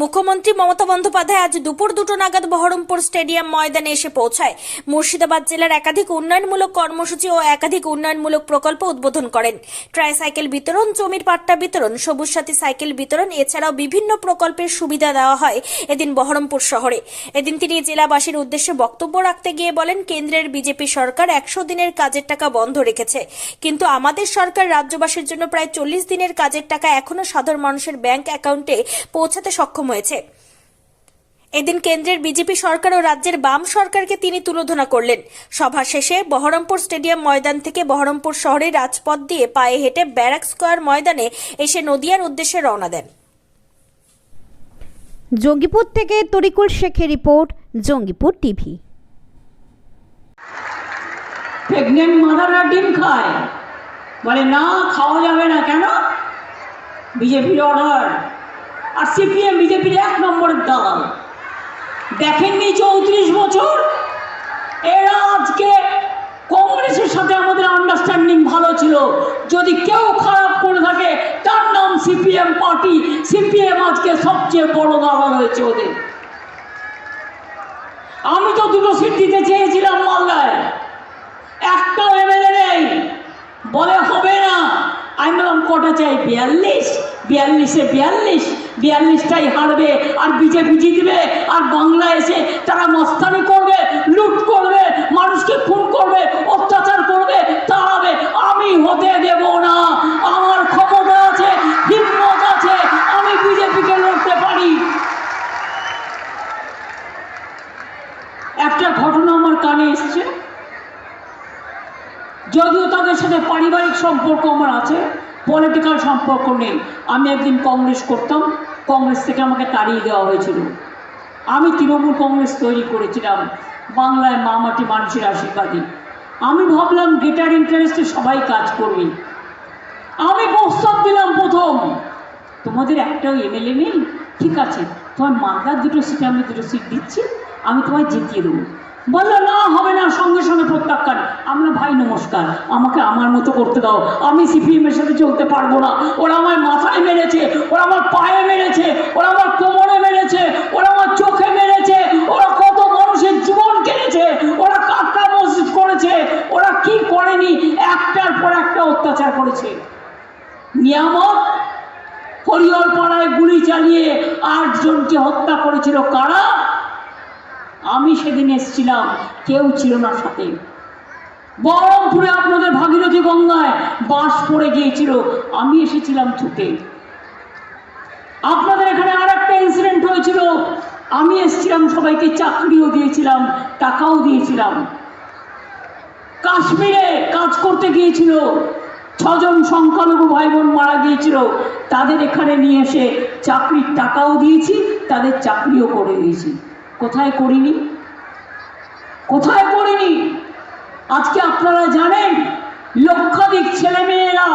মুখ্যমন্ত্রী মমতা বন্দ্যোপাধ্যায় আজ দুপুর দুটো নাগাদ বহরমপুর স্টেডিয়াম ময়দানে এসে পৌঁছায়। মুর্শিদাবাদ জেলার একাধিক উন্নয়নমূলক কর্মসূচি ও একাধিক উন্নয়নমূলক প্রকল্প উদ্বোধন করেন। ট্রাইসাইকেল বিতরণ, জমির পাট্টা বিতরণ, সবুজ সাথী সাইকেল বিতরণ, এছাড়াও বিভিন্ন প্রকল্পের সুবিধা দেওয়া হয় এদিন বহরমপুর শহরে। এদিন তিনি জেলাবাসীর উদ্দেশ্যে বক্তব্য রাখতে গিয়ে বলেন, কেন্দ্রের বিজেপি সরকার একশো দিনের কাজের টাকা বন্ধ রেখেছে। কিন্তু আমাদের সরকার রাজ্যবাসীর জন্য প্রায় চল্লিশ দিনের কাজের টাকা এখনও সাধারণ মানুষের ব্যাংক অ্যাকাউন্টে পৌঁছাতে সক্ষম হয়েছে। এদিন কেন্দ্রের বিজেপি সরকার ও রাজ্যের বাম সরকারকে তিনি তুলোধনা করলেন। সভা শেষে বহরমপুর স্টেডিয়াম ময়দান থেকে বহরমপুর শহরের রাজপথ দিয়ে পায়ে হেঁটে ব্যারাক স্কোয়ার ময়দানে এসে নদিয়ার উদ্দেশ্যে রওনা দেন। জঙ্গিপুর থেকে তরিকুল শেখের রিপোর্ট জঙ্গিপুর টিভি। প্রেগনেন্ট মাদাররা ডিম খায়। বলে না খাওয়া যাবে না কেন? বিজেপির অর্ডার। আর সিপিএম, বিজেপির এক নম্বরের দালাল দেখেননি চৌত্রিশ বছর? এরা আজকে কংগ্রেসের সাথে আমাদের আন্ডারস্ট্যান্ডিং ভালো ছিল। যদি কেউ খারাপ করে থাকে, তার নাম সিপিএম পার্টি। সিপিএম আজকে সবচেয়ে বড় দালাল হয়েছে ওদের। আমি তো দুটো সিট দিতে চেয়েছিলাম মালদায়। একটাও এমএলএ নেই। বলে হবে না। আমি বললাম, কটা চাই? বিয়াল্লিশ। বিয়াল্লিশে বিয়াল্লিশ। বিয়াল্লিশটাই হারবে, আর বিজেপি জিতবে, আর বাংলা এসে তারা মস্তানি করবে, লুট করবে, মানুষকে খুন করবে, অত্যাচার করবে, তাড়াবে। আমি হতে দেব না। আমার ক্ষমতা আছে, হিম্মত আছে, আমি বিজেপিকে লড়তে পারি। একটা ঘটনা আমার কানে এসছে। যদিও তাদের সাথে পারিবারিক সম্পর্ক আমার আছে পলিটিক্যাল সম্পর্ক নেই। আমি একদিন কংগ্রেস করতাম, কংগ্রেস থেকে আমাকে তাড়িয়ে দেওয়া হয়েছিল। আমি তৃণমূল কংগ্রেস তৈরি করেছিলাম, বাংলায় মা মাটি মানুষের আশীর্বাদী। আমি ভাবলাম গেটার ইন্টারেস্টে সবাই কাজ করবে। আমি প্রস্তাব দিলাম প্রথম, তোমাদের একটাও এমএলএ নেই? ঠিক আছে, তোমার মালদার দুটো সিটে আমি দুটো সিট দিচ্ছি, আমি তোমায় জিতিয়ে দেবো। বলল, না, হবে না, সঙ্গে সঙ্গে প্রত্যাখ্যান আমরা, ভাই, নমস্কার, আমাকে আমার মতো করতে দাও। আমি সিপিএম এর সাথে চলতে পারব না। ওরা আমার মাথায় মেরেছে, ওরা আমার পায়ে মেরেছে, ওরা আমার কোমরে মেরেছে, ওরা আমার চোখে মেরেছে, ওরা কত মানুষের জীবন কেড়েছে, ওরা কাটটা মসজিদ করেছে, ওরা কি করেনি? একটার পর একটা অত্যাচার করেছে। নিয়ামক হরিহর পাড়ায় গুলি চালিয়ে আটজনকে হত্যা করেছিল কারা? আমি সেদিন এসেছিলাম, কেউ ছিল না সাথে। বহরমপুরে আপনাদের ভাগীরথী গঙ্গায় বাস পড়ে গিয়েছিল, আমি এসেছিলাম ছুটে। আপনাদের এখানে আর একটা ইনসিডেন্ট হয়েছিল, আমি এসেছিলাম, সবাইকে চাকরিও দিয়েছিলাম, টাকাও দিয়েছিলাম। কাশ্মীরে কাজ করতে গিয়েছিল, ছজন সংখ্যালঘু ভাই বোন মারা গিয়েছিল, তাদের এখানে নিয়ে এসে চাকরির টাকাও দিয়েছি, তাদের চাকরিও করে দিয়েছি। কোথায় করিনি? কোথায় করিনি? আজকে আপনারা জানেন, লক্ষাধিক ছেলেমেয়েরা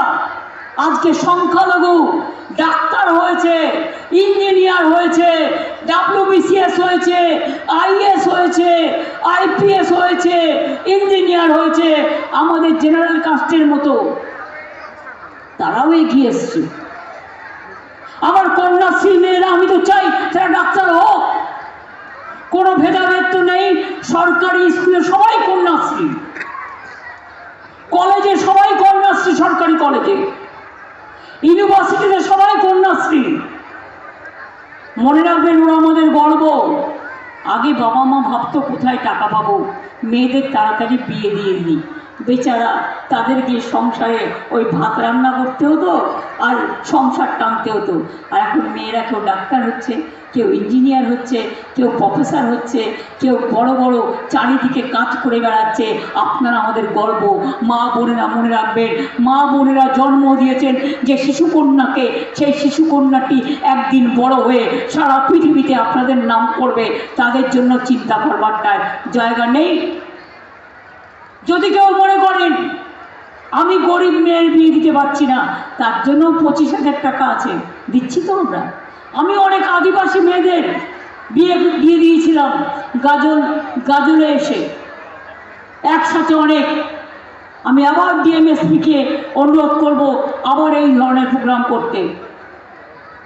আজকে সংখ্যালঘু, ডাক্তার হয়েছে, ইঞ্জিনিয়ার হয়েছে, ডাব্লিউবিসিএস হয়েছে আইএস হয়েছে, আইপিএস হয়েছে, ইঞ্জিনিয়ার হয়েছে, আমাদের জেনারেল কাস্টের মতো। তারাও এগিয়ে এসছে। আমার কন্যাশ্রী মেয়েরা, আমি তো চাই তারা ডাক্তার হোক। কোনো ভেদাভেদ তো নেই। সরকারি স্কুলে সবাই কন্যাশ্রী। কলেজে সবাই কন্যাশ্রী, সরকারি কলেজে। ইউনিভার্সিটিতে সবাই কন্যাশ্রী। মনে রাখবেন, ওরা আমাদের গর্ব। আগে বাবা মা ভাবতো, কোথায় টাকা পাবো? মেয়েদের তাড়াতাড়ি বিয়ে দিয়ে দিই। বেচারা তাদের গিয়ে সংসারে ওই ভাত রান্না করতে হতো আর সংসার টানতে হতো। আর এখন মেয়েরা কেউ ডাক্তার হচ্ছে, কেউ ইঞ্জিনিয়ার হচ্ছে, কেউ প্রফেসর হচ্ছে, কেউ বড় বড় চারিদিকে কাজ করে বেড়াচ্ছে। আপনারা আমাদের গর্ব। মা বোনেরা মনে রাখবেন, মা বোনেরা জন্ম দিয়েছেন যে শিশুকন্যাকে, সেই শিশুকন্যাটি একদিন বড় হয়ে সারা পৃথিবীতে আপনাদের নাম করবে। তাদের জন্য চিন্তা করবারটায় জায়গা নেই। যদি কেউ মনে করেন, আমি গরিব মেয়ের বিয়ে দিতে পারছি না, তার জন্য পঁচিশ হাজার টাকা আছে, দিচ্ছি তো আমরা। আমি অনেক আদিবাসী মেয়েদের বিয়ে দিয়ে দিয়েছিলাম, গাজল, গাজলে এসে। একসাথে অনেক। আমি আবার ডিএমএসপিকে অনুরোধ করব আবার এই ধরনের প্রোগ্রাম করতে।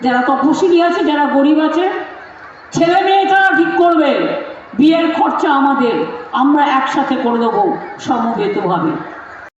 যারা তপশিলি আছে, যারা গরিব আছে, ছেলে মেয়ে তারা ঠিক করবে বিয়ের খরচা আমাদের। আমরা একসাথে করে দেবো সমবেতভাবে।